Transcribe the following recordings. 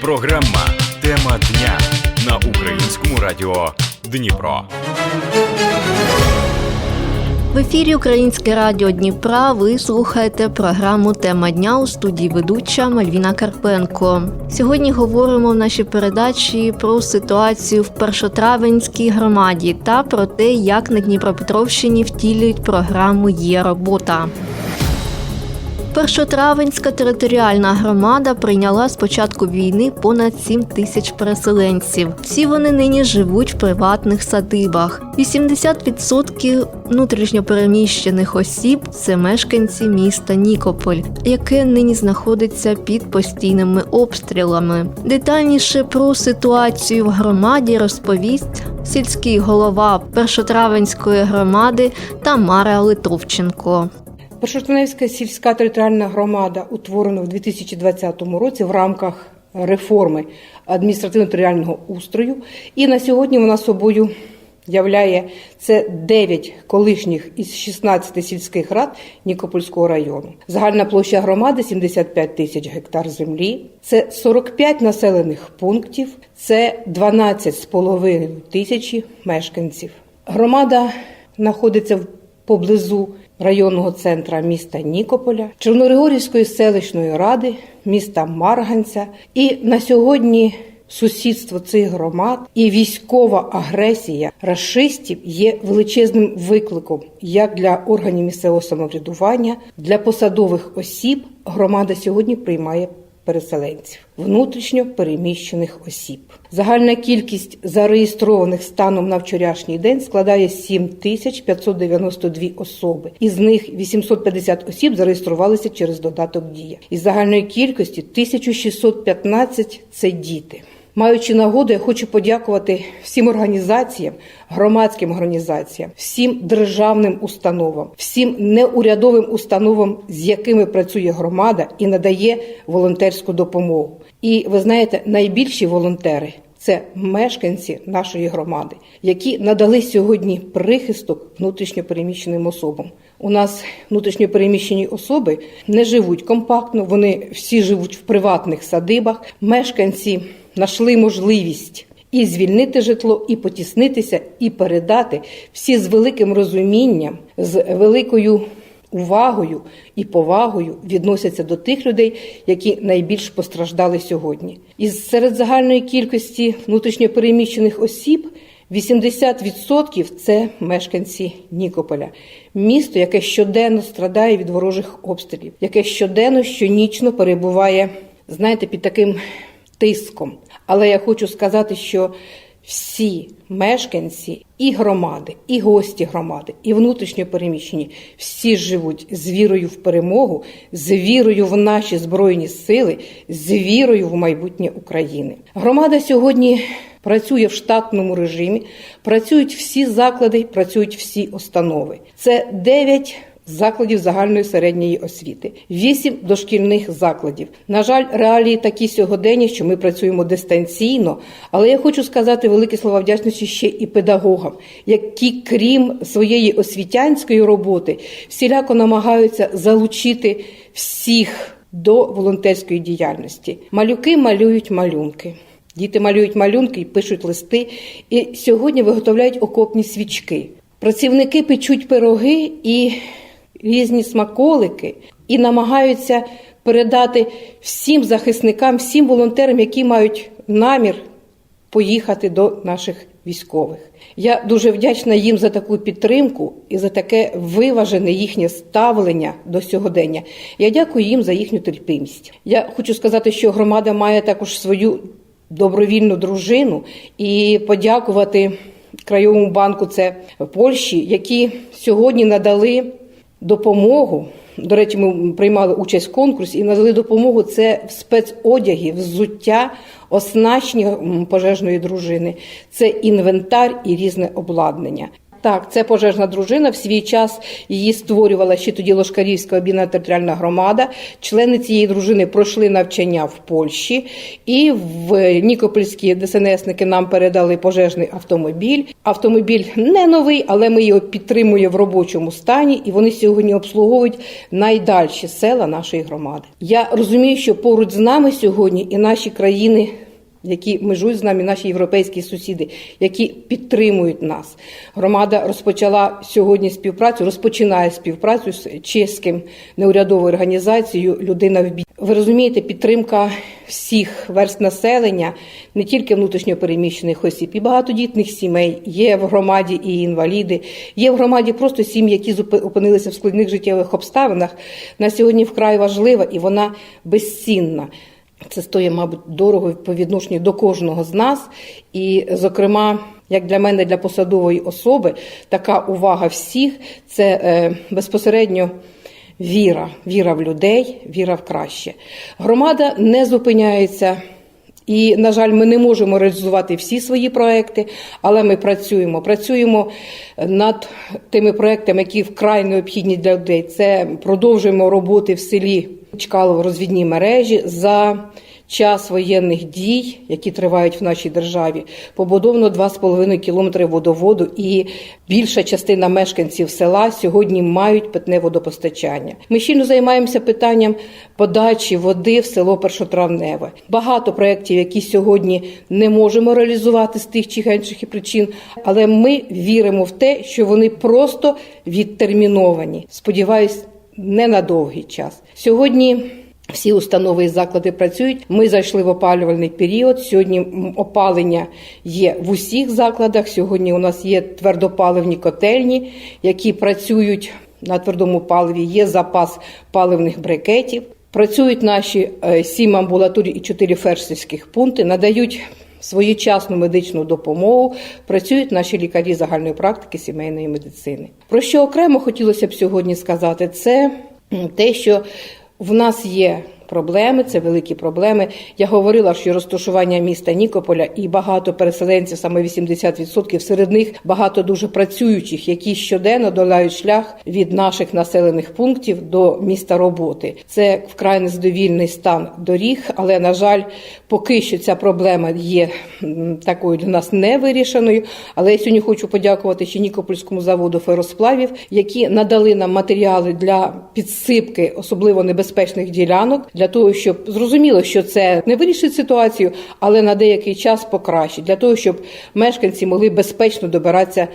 Програма Тема дня на українському радіо Дніпро. В ефірі Українське радіо Дніпра. Ви слухаєте програму Тема дня у студії ведуча Мальвіна Карпенко. Сьогодні говоримо в нашій передачі про ситуацію в першотравенській громаді та про те, як на Дніпропетровщині втілюють програму Є робота. Першотравенська територіальна громада прийняла з початку війни понад 7 тисяч переселенців. Всі вони нині живуть в приватних садибах. 80% внутрішньопереміщених осіб це мешканці міста Нікополь, яке нині знаходиться під постійними обстрілами. Детальніше про ситуацію в громаді розповість сільський голова Першотравенської громади Тамара Литовченко. Першотравневська сільська територіальна громада утворена в 2020 році в рамках реформи адміністративно-територіального устрою. І на сьогодні вона собою являє це 9 колишніх із 16 сільських рад Нікопольського району. Загальна площа громади 75 тисяч гектар землі. Це 45 населених пунктів, це 12,5 тисячі мешканців. Громада знаходиться в поблизу районного центра міста Нікополя, Чорногорівської селищної ради, міста Марганця. І на сьогодні сусідство цих громад і військова агресія расистів є величезним викликом як для органів місцевого самоврядування, для посадових осіб. Громада сьогодні приймає переселенців, внутрішньо переміщених осіб. Загальна кількість зареєстрованих станом на вчорашній день складає 7 тисяч 592 особи. Із них 850 осіб зареєструвалися через додаток Дія. Із загальної кількості 1615 – це діти. Маючи нагоду, я хочу подякувати всім організаціям, громадським організаціям, всім державним установам, всім неурядовим установам, з якими працює громада і надає волонтерську допомогу. І ви знаєте, найбільші волонтери це мешканці нашої громади, які надали сьогодні прихисток внутрішньопереміщеним особам. У нас внутрішньопереміщені особи не живуть компактно, вони всі живуть в приватних садибах. Мешканці знайшли можливість і звільнити житло, і потіснитися, і передати всі з великим розумінням, з великою увагою і повагою відносяться до тих людей, які найбільш постраждали сьогодні. І серед загальної кількості внутрішньопереміщених осіб 80% – це мешканці Нікополя, місто, яке щоденно страдає від ворожих обстрілів, яке щоденно щонічно перебуває, знаєте, під таким тиском. Але я хочу сказати, що всі мешканці і громади, і гості громади, і внутрішньо переміщені всі живуть з вірою в перемогу, з вірою в наші збройні сили, з вірою в майбутнє України. Громада сьогодні працює в штатному режимі, працюють всі заклади, працюють всі установи. Це 9 Закладів загальної середньої освіти, вісім дошкільних закладів. На жаль, реалії такі сьогодення, що ми працюємо дистанційно. Але я хочу сказати великі слова вдячності ще і педагогам, які, крім своєї освітянської роботи, всіляко намагаються залучити всіх до волонтерської діяльності. Малюки малюють малюнки. Діти малюють малюнки і пишуть листи. І сьогодні виготовляють окопні свічки. Працівники печуть пироги і різні смаколики і намагаються передати всім захисникам, всім волонтерам, які мають намір поїхати до наших військових. Я дуже вдячна їм за таку підтримку і за таке виважене їхнє ставлення до сьогодення. Я дякую їм за їхню терпимість. Я хочу сказати, що громада має також свою добровільну дружину і подякувати краєвому банку це Польщі, які сьогодні надали допомогу. До речі, ми приймали участь в конкурсі і надали допомогу це в спецодяги, взуття, оснащення пожежної дружини, це інвентар і різне обладнання. Так, це пожежна дружина. В свій час її створювала ще тоді Лошкарівська об'єднана територіальна громада. Члени цієї дружини пройшли навчання в Польщі, і в Нікопольські ДСНСники нам передали пожежний автомобіль. Автомобіль не новий, але ми його підтримуємо в робочому стані, і вони сьогодні обслуговують найдальші села нашої громади. Я розумію, що поруч з нами сьогодні і наші країни які межують з нами, наші європейські сусіди, які підтримують нас. Громада розпочала сьогодні співпрацю, розпочинає співпрацю з чеським неурядовою організацією Людина в бій. Ви розумієте, підтримка всіх верст населення, не тільки внутрішньопереміщених осіб, і багатодітних сімей. Є в громаді і інваліди, є в громаді просто сім'ї, які опинилися в складних життєвих обставинах. На сьогодні вкрай важлива і вона безцінна. Це стоїть, мабуть, дорого по відношенню до кожного з нас. І, зокрема, як для мене, для посадової особи, така увага всіх це е, безпосередньо віра, віра в людей, віра в краще. Громада не зупиняється. І, на жаль, ми не можемо реалізувати всі свої проекти, але ми працюємо. Працюємо над тими проектами, які вкрай необхідні для людей. Це продовжуємо роботи в селі Чкалово розвідні мережі за час воєнних дій, які тривають в нашій державі. Побудовано 2,5 кілометри водоводу, і більша частина мешканців села сьогодні мають питне водопостачання. Ми щільно займаємося питанням подачі води в село Першотравневе. Багато проєктів, які сьогодні не можемо реалізувати з тих чи інших причин, але ми віримо в те, що вони просто відтерміновані. Сподіваюсь, не на довгий час. Сьогодні всі установи і заклади працюють. Ми зайшли в опалювальний період. Сьогодні опалення є в усіх закладах. Сьогодні у нас є твердопаливні котельні, які працюють на твердому паливі. Є запас паливних брикетів. Працюють наші е, сім амбулаторій і чотири фершерських пункти, надають своєчасну медичну допомогу. Працюють наші лікарі загальної практики сімейної медицини. Про що окремо хотілося б сьогодні сказати, це те, що в нас є проблеми, це великі проблеми. Я говорила, що розташування міста Нікополя і багато переселенців, саме 80%, серед них багато дуже працюючих, які щоденно долають шлях від наших населених пунктів до міста роботи. Це вкрай незадовільний стан доріг, але на жаль, поки що ця проблема є такою для нас не вирішеною. Але я сьогодні хочу подякувати ще Нікопольському заводу феросплавів, які надали нам матеріали для підсипки особливо небезпечних ділянок, для того, щоб зрозуміло, що це не вирішить ситуацію, але на деякий час покращить, для того, щоб мешканці могли безпечно добиратися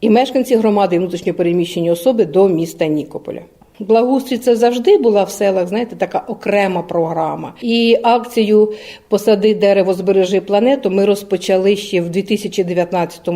і мешканці громади, і внутрішньопереміщені особи до міста Нікополя. Благоустрій це завжди була в селах, знаєте, така окрема програма. І акцію Посади дерево, збережи планету ми розпочали ще в 2019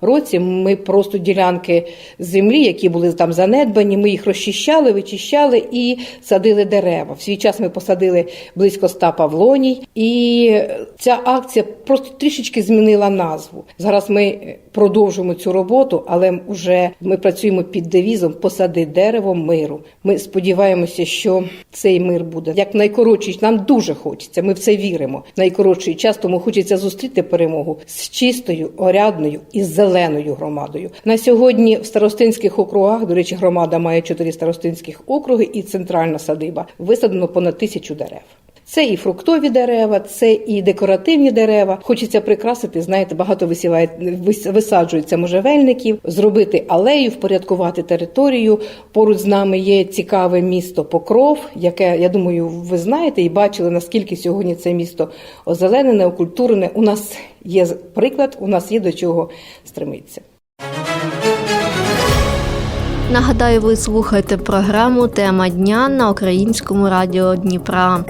році. Ми просто ділянки землі, які були там занедбані, ми їх розчищали, вичищали і садили дерева. В свій час ми посадили близько ста павлоній, і ця акція просто трішечки змінила назву. Зараз ми продовжуємо цю роботу, але вже ми працюємо під девізом Посади дерево миру. Ми сподіваємося, що цей мир буде як найкоротший. Нам дуже хочеться. Ми в це віримо. Найкоротший час, тому хочеться зустріти перемогу з чистою, орядною і зеленою громадою. На сьогодні в старостинських округах, до речі, громада має чотири старостинських округи і центральна садиба. Висадено понад тисячу дерев. Це і фруктові дерева, це і декоративні дерева. Хочеться прикрасити. Знаєте, багато висіває, вис- висаджується можжевельників, зробити алею, впорядкувати територію. Поруч з нами є цікаве місто Покров, яке я думаю, ви знаєте і бачили наскільки сьогодні це місто озеленене, окультурене. У нас є приклад, у нас є до чого стремитися. Нагадаю, ви слухаєте програму Тема дня на українському радіо Дніпра.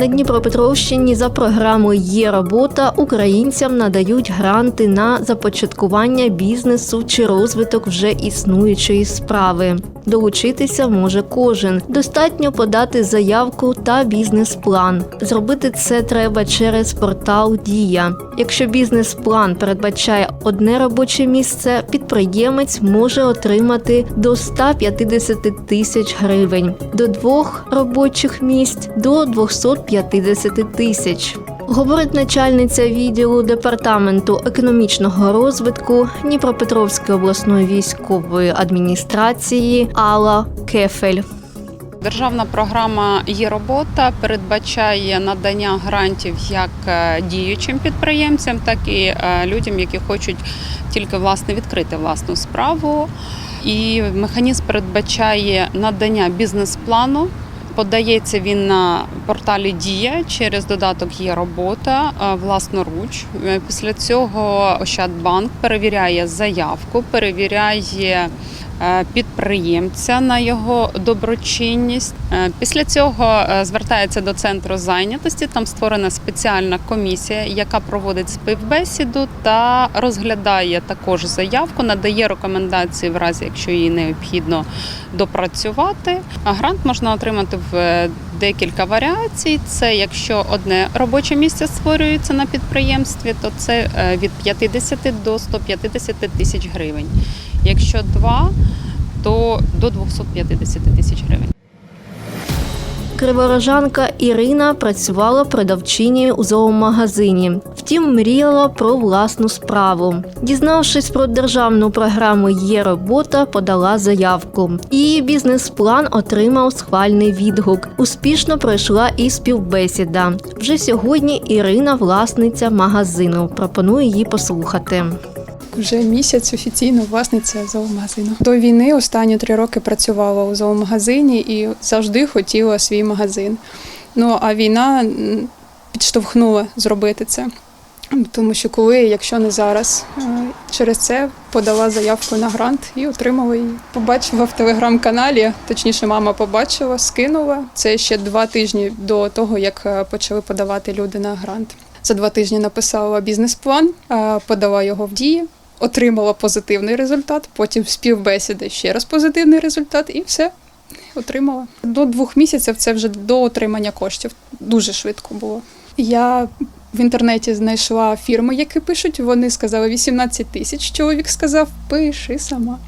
На Дніпропетровщині за програмою Є робота українцям надають гранти на започаткування бізнесу чи розвиток вже існуючої справи. Долучитися може кожен. Достатньо подати заявку та бізнес-план. Зробити це треба через портал Дія. Якщо бізнес-план передбачає одне робоче місце, підприємець може отримати до 150 тисяч гривень, до двох робочих місць до 250 тисяч. Говорить начальниця відділу департаменту економічного розвитку Дніпропетровської обласної військової адміністрації Алла Кефель. Державна програма є робота передбачає надання грантів як е, діючим підприємцям, так і е, людям, які хочуть тільки власне відкрити власну справу. І механізм передбачає надання бізнес-плану. Подається він на порталі Дія через додаток є робота е, власноруч. Е, Після цього Ощадбанк перевіряє заявку, перевіряє підприємця на його доброчинність. Е, Після цього е, звертається до центру зайнятості. Там створена спеціальна комісія, яка проводить співбесіду та розглядає також заявку, надає рекомендації в разі, якщо їй необхідно допрацювати. А грант можна отримати в е, декілька варіацій. Це якщо одне робоче місце створюється на підприємстві, то це е, від 50 до 150 тисяч гривень. Якщо два, то до 250 тисяч гривень. Криворожанка Ірина працювала продавчинею у зоомагазині. Втім, мріяла про власну справу. Дізнавшись про державну програму Є робота, подала заявку. Її бізнес-план отримав схвальний відгук. Успішно пройшла і співбесіда. Вже сьогодні Ірина власниця магазину. Пропоную її послухати. Вже місяць офіційно власниця зоомагазину. До війни останні три роки працювала у зоомагазині і завжди хотіла свій магазин. Ну а війна підштовхнула зробити це. Тому що коли, якщо не зараз, е, через це подала заявку на грант і отримала її. Побачила в телеграм-каналі, точніше, мама побачила, скинула. Це ще два тижні до того, як е, почали подавати люди на грант. За два тижні написала бізнес-план, е, подала його в дії, отримала позитивний результат. Потім співбесіди ще раз позитивний результат, і все отримала. До двох місяців це вже до отримання коштів. Дуже швидко було. Я в інтернеті знайшла фірми, які пишуть. Вони сказали 18 тисяч. Чоловік сказав, пиши сама.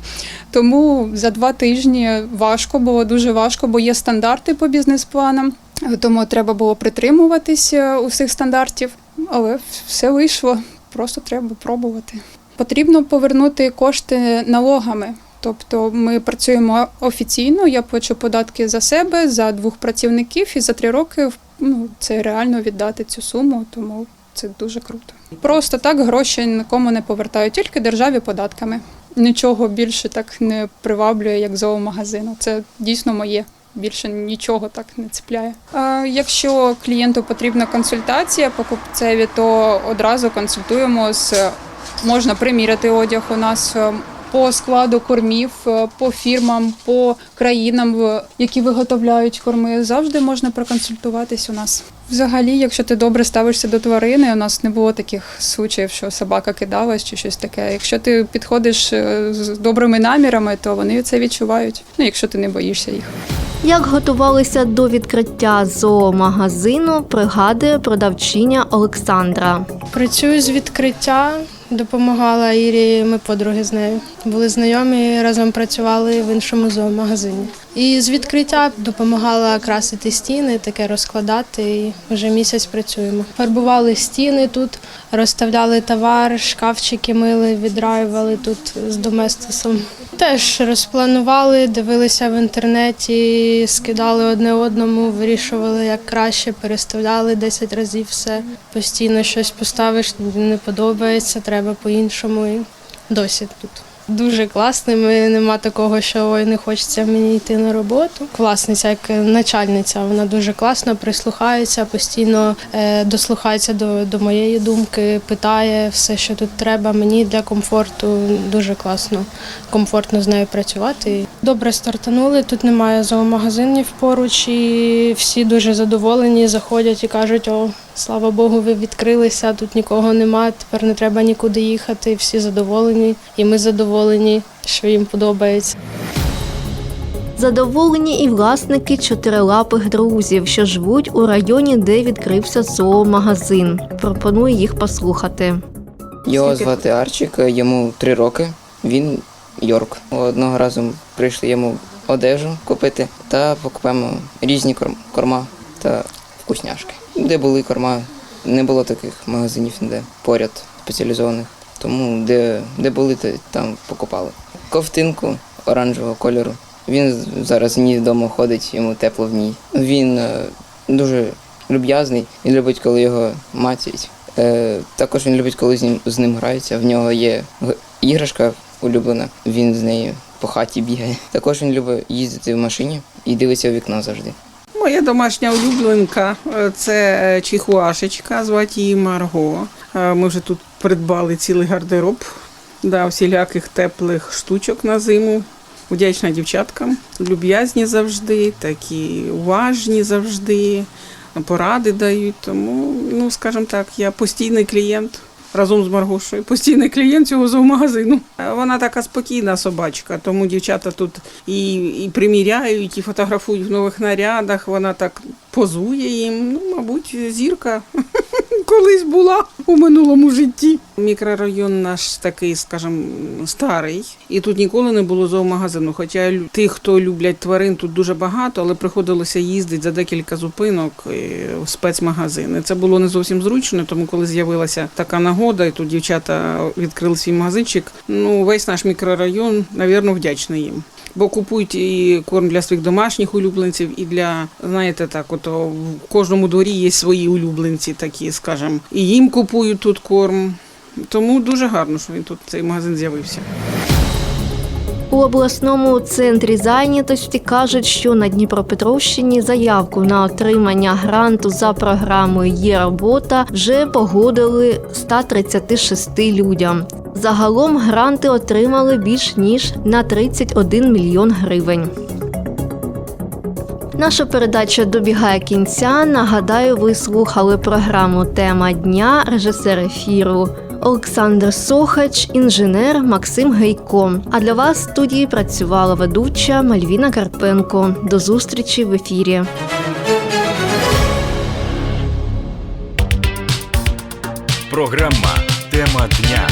Тому за два тижні важко було, дуже важко, бо є стандарти по бізнес-планам. Тому треба було притримуватися усіх стандартів, але все вийшло. Просто треба пробувати. Потрібно повернути кошти налогами. Тобто ми працюємо офіційно, я плачу податки за себе, за двох працівників, і за три роки ну, це реально віддати цю суму, тому це дуже круто. Просто так гроші нікому не повертають, тільки державі податками. Нічого більше так не приваблює, як зоомагазину. Це дійсно моє. Більше нічого так не цепляє. А якщо клієнту потрібна консультація покупцеві, то одразу консультуємо з можна приміряти одяг у нас е, по складу кормів, е, по фірмам, по країнам, які виготовляють корми. Завжди можна проконсультуватись у нас. Взагалі, якщо ти добре ставишся до тварини, у нас не було таких случаїв, що собака кидалась чи щось таке. Якщо ти підходиш е, з добрими намірами, то вони це відчувають. Ну, якщо ти не боїшся їх. Як готувалися до відкриття зоомагазину, пригадує продавчиня Олександра. Працюю з відкриття, допомагала Ірі, ми подруги з нею. Були знайомі, разом працювали в іншому зоомагазині. І з відкриття допомагала красити стіни, таке розкладати. І вже місяць працюємо. Фарбували стіни тут, розставляли товар, шкафчики мили, відраювали тут з доместосом. Теж розпланували, дивилися в інтернеті, скидали одне одному, вирішували як краще, переставляли 10 разів все. Постійно щось поставиш, не подобається, треба по-іншому. І досі тут. Дуже класними, нема такого, що ой, не хочеться мені йти на роботу. Класниця, як начальниця, вона дуже класно прислухається, постійно е, дослухається до, до моєї думки, питає все, що тут треба. Мені для комфорту дуже класно, комфортно з нею працювати. Добре стартанули. Тут немає зоомагазинів поруч, і всі дуже задоволені, заходять і кажуть, о. Слава Богу, ви відкрилися, тут нікого немає, тепер не треба нікуди їхати. Всі задоволені, і ми задоволені, що їм подобається. Задоволені і власники чотирилапих друзів, що живуть у районі, де відкрився зоомагазин. Пропоную їх послухати. Його звати Арчик, йому три роки. Він Йорк. Одного разу прийшли йому одежу купити та покупаємо різні корма та вкусняшки. Де були корма, не було таких магазинів ніде поряд спеціалізованих. Тому де, де були, там покупали. Ковтинку оранжевого кольору. Він зараз ні вдома ходить, йому тепло в ній. Він е, дуже люб'язний і любить, коли його матять. Е, також він любить, коли з ним, з ним граються. В нього є іграшка улюблена, він з нею по хаті бігає. Також він любить їздити в машині і дивиться у вікно завжди. Моя домашня улюбленка е, це е, чихуашечка, звати її Марго. Е, Ми вже тут придбали цілий гардероб да, всіляких теплих штучок на зиму. Вдячна дівчаткам. Люб'язні завжди, такі уважні завжди, поради дають. Тому, ну, скажімо так, я постійний клієнт. Разом з Маргошою, постійний клієнт цього зоомагазину. Е, Вона така спокійна собачка, тому дівчата тут і, і приміряють, і фотографують в нових нарядах. Вона так позує їм. Ну, мабуть, зірка колись була у минулому житті. Мікрорайон наш такий, скажімо, старий, і тут ніколи не було зоомагазину. Хоча тих, хто люблять тварин, тут дуже багато, але приходилося їздити за декілька зупинок е, в спецмагазини. Це було не зовсім зручно, тому коли з'явилася така нагода, і тут дівчата відкрили свій магазинчик. Ну, весь наш мікрорайон, навірно, вдячний їм. Бо купують і корм для своїх домашніх улюбленців, і для, знаєте, так, от в кожному дворі є свої улюбленці, такі, скажімо, і їм купують тут корм. Тому дуже гарно, що він тут цей магазин з'явився. У обласному центрі зайнятості кажуть, що на Дніпропетровщині заявку на отримання гранту за програмою Є робота вже погодили 136 людям. Загалом гранти отримали більш ніж на 31 мільйон гривень. Наша передача добігає кінця. Нагадаю, ви слухали програму Тема дня, режисер ефіру Олександр Сохач, інженер Максим Гейко. А для вас в студії працювала ведуча Мальвіна Карпенко. До зустрічі в ефірі. Програма Тема дня